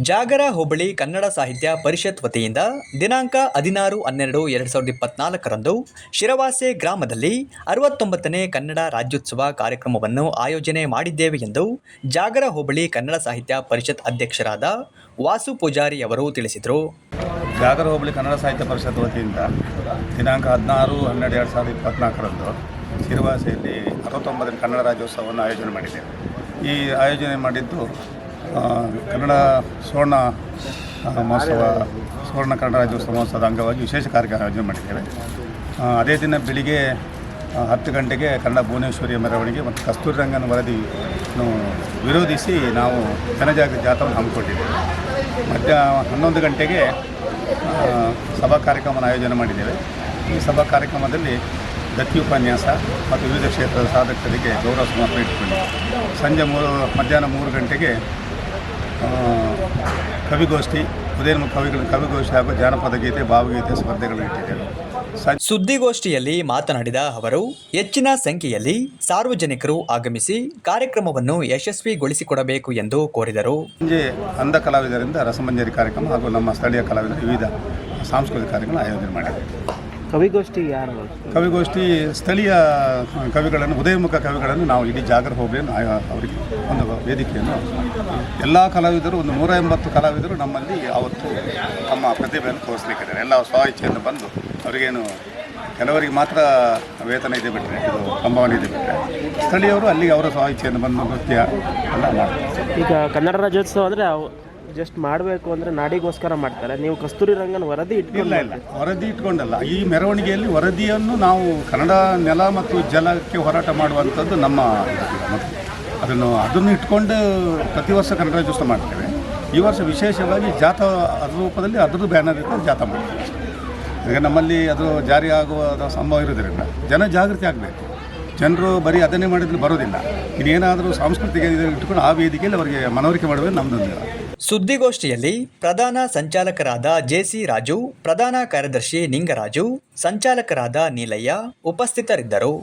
ಜಾಗರ ಹೋಬಳಿ ಕನ್ನಡ ಸಾಹಿತ್ಯ ಪರಿಷತ್ ವತಿಯಿಂದ ದಿನಾಂಕ ಹದಿನಾರು ಹನ್ನೆರಡು ಎರಡು ಸಾವಿರದ ಇಪ್ಪತ್ನಾಲ್ಕರಂದು ಶಿರವಾಸೆ ಗ್ರಾಮದಲ್ಲಿ ಅರವತ್ತೊಂಬತ್ತನೇ ಕನ್ನಡ ರಾಜ್ಯೋತ್ಸವ ಕಾರ್ಯಕ್ರಮವನ್ನು ಆಯೋಜನೆ ಮಾಡಿದ್ದೇವೆ ಎಂದು ಜಾಗರ ಹೋಬಳಿ ಕನ್ನಡ ಸಾಹಿತ್ಯ ಪರಿಷತ್ ಅಧ್ಯಕ್ಷರಾದ ವಾಸು ಪೂಜಾರಿ ಅವರು ತಿಳಿಸಿದರು. ಜಾಗರ ಹೋಬಳಿ ಕನ್ನಡ ಸಾಹಿತ್ಯ ಪರಿಷತ್ ವತಿಯಿಂದ ದಿನಾಂಕ ಹದಿನಾರು ಹನ್ನೆರಡು ಎರಡು ಸಾವಿರದ ಇಪ್ಪತ್ನಾಲ್ಕರಂದು ಶಿರವಾಸೆಯಲ್ಲಿ ಅರವತ್ತೊಂಬತ್ತನೇ ಕನ್ನಡ ರಾಜ್ಯೋತ್ಸವವನ್ನು ಆಯೋಜನೆ ಮಾಡಿದ್ದೇವೆ. ಈ ಆಯೋಜನೆ ಮಾಡಿದ್ದು ಕನ್ನಡ ಸುವರ್ಣ ಮಹೋತ್ಸವ, ಸುವರ್ಣ ಕನ್ನಡ ರಾಜ್ಯೋತ್ಸವ ಮಹೋತ್ಸವದ ಅಂಗವಾಗಿ ವಿಶೇಷ ಕಾರ್ಯಕ್ರಮ ಆಯೋಜನೆ ಮಾಡಿದ್ದೇವೆ. ಅದೇ ದಿನ ಬೆಳಿಗ್ಗೆ ಹತ್ತು ಗಂಟೆಗೆ ಕನ್ನಡ ಭುವನೇಶ್ವರಿಯ ಮೆರವಣಿಗೆ ಮತ್ತು ಕಸ್ತೂರಿ ರಂಗನ ವರದಿಯನ್ನು ವಿರೋಧಿಸಿ ನಾವು ಜನಜಾಗೃತಿ ಜಾಥಾವನ್ನು ಹಮ್ಮಿಕೊಂಡಿದ್ದೇವೆ. ಮಧ್ಯ ಹನ್ನೊಂದು ಗಂಟೆಗೆ ಸಭಾ ಕಾರ್ಯಕ್ರಮವನ್ನು ಆಯೋಜನೆ ಮಾಡಿದ್ದೇವೆ. ಈ ಸಭಾ ಕಾರ್ಯಕ್ರಮದಲ್ಲಿ ದತ್ತಿ ಉಪನ್ಯಾಸ ಮತ್ತು ವಿವಿಧ ಕ್ಷೇತ್ರದ ಸಾಧಕರಿಗೆ ಗೌರವ ಸಮರ್ಪಣೆ ಇಟ್ಟುಕೊಂಡಿದ್ದೇವೆ ಸಂಜೆ ಮೂರು, ಮಧ್ಯಾಹ್ನ ಮೂರು ಗಂಟೆಗೆ ಕವಿಗೋಷ್ಠಿ ಉದಯನ ಕವಿಗಳ ಕವಿಗೋಷ್ಠಿ ಹಾಗೂ ಜಾನಪದ ಗೀತೆ ಭಾವಗೀತೆ ಸ್ಪರ್ಧೆಗಳನ್ನು ಇಟ್ಟಿದ್ದೇವೆ. ಸುದ್ದಿಗೋಷ್ಠಿಯಲ್ಲಿ ಮಾತನಾಡಿದ ಅವರು ಹೆಚ್ಚಿನ ಸಂಖ್ಯೆಯಲ್ಲಿ ಸಾರ್ವಜನಿಕರು ಆಗಮಿಸಿ ಕಾರ್ಯಕ್ರಮವನ್ನು ಯಶಸ್ವಿಗೊಳಿಸಿಕೊಡಬೇಕು ಎಂದು ಕೋರಿದರು. ಸಂಜೆ ಅಂಧ ಕಲಾವಿದರಿಂದ ರಸಮಂಜರಿ ಕಾರ್ಯಕ್ರಮ ಹಾಗೂ ನಮ್ಮ ಸ್ಥಳೀಯ ಕಲಾವಿದರು ವಿವಿಧ ಸಾಂಸ್ಕೃತಿಕ ಕಾರ್ಯಕ್ರಮ ಆಯೋಜನೆ ಮಾಡಿದ್ದೇವೆ ಕವಿಗೋಷ್ಠಿ ಯಾರು? ಕವಿಗೋಷ್ಠಿ ಸ್ಥಳೀಯ ಕವಿಗಳನ್ನು ಉದಯಮುಖ ಕವಿಗಳನ್ನು ನಾವು ಇಡೀ ಜಾಗರ ಹೋಬಳಿಯನ್ನು ಅವರಿಗೆ ಒಂದು ವೇದಿಕೆಯನ್ನು ಎಲ್ಲ ಕಲಾವಿದರು ಒಂದು ನೂರ ಎಂಬತ್ತು ಕಲಾವಿದರು ನಮ್ಮಲ್ಲಿ ಅವತ್ತು ತಮ್ಮ ಪ್ರತಿಭೆಯನ್ನು ತೋರಿಸಲಿಕ್ಕಿದ್ದಾರೆ. ಎಲ್ಲ ಸ್ವ ಇಚ್ಛೆಯನ್ನು ಬಂದು ಅವರಿಗೇನು ಕೆಲವರಿಗೆ ಮಾತ್ರ ವೇತನ ಇದೆ ಬಿಟ್ಟರೆ ಇದು ಸಂಭಾವನೆ ಇದೆ ಬಿಟ್ಟರೆ ಸ್ಥಳೀಯವರು ಅಲ್ಲಿಗೆ ಅವರ ಸ್ವ ಬಂದು ನೃತ್ಯ ಎಲ್ಲ ಮಾಡ್ತಾರೆ. ಈಗ ಕನ್ನಡ ರಾಜ್ಯೋತ್ಸವ ಅಂದರೆ ಜಸ್ಟ್ ಮಾಡಬೇಕು ಅಂದರೆ ನಾಡಿಗೋಸ್ಕರ ಮಾಡ್ತಾರೆ. ನೀವು ಕಸ್ತೂರಿ ರಂಗನ ವರದಿ ಇಟ್ಕೊಂಡಿಲ್ಲ ಇಲ್ಲ. ವರದಿ ಇಟ್ಕೊಂಡಲ್ಲ. ಈ ಮೆರವಣಿಗೆಯಲ್ಲಿ ವರದಿಯನ್ನು ನಾವು ಕನ್ನಡ ನೆಲ ಮತ್ತು ಜಲಕ್ಕೆ ಹೋರಾಟ ಮಾಡುವಂಥದ್ದು ನಮ್ಮ ಅದನ್ನು ಅದನ್ನು ಇಟ್ಕೊಂಡು ಪ್ರತಿ ವರ್ಷ ಕನ್ನಡ ರಾಜ್ಯೋತ್ಸವ ಮಾಡ್ತೇವೆ. ಈ ವರ್ಷ ವಿಶೇಷವಾಗಿ ಜಾಥಾ ಅದ್ರ ರೂಪದಲ್ಲಿ ಅದರದ್ದು ಬ್ಯಾನರ್ ಇತ್ತು ಜಾಥಾ ಮಾಡ್ತೀವಿ. ಈಗ ನಮ್ಮಲ್ಲಿ ಅದು ಜಾರಿ ಆಗುವ ಸಂಭವ ಇರೋದ್ರಿಂದ ಜನ ಜಾಗೃತಿ ಆಗಬೇಕು. ಜನರು ಬರೀ ಅದನ್ನೇ ಮಾಡಿದ್ರೆ ಬರೋದಿಲ್ಲ. ಇನ್ನೇನಾದರೂ ಸಾಂಸ್ಕೃತಿಕ ಇಟ್ಕೊಂಡು ಆ ವೇದಿಕೆಯಲ್ಲಿ ಅವರಿಗೆ ಮನವರಿಕೆ ಮಾಡುವುದು ನಮ್ಮದೊಂದು ಸುದ್ದಿಗೋಷ್ಠಿಯಲ್ಲಿ ಪ್ರಧಾನ ಸಂಚಾಲಕರಾದ ಜೆಸಿ ರಾಜು ಪ್ರಧಾನ ಕಾರ್ಯದರ್ಶಿ ನಿಂಗರಾಜು ಸಂಚಾಲಕರಾದ ನೀಲಯ್ಯ ಉಪಸ್ಥಿತರಿದ್ದರು.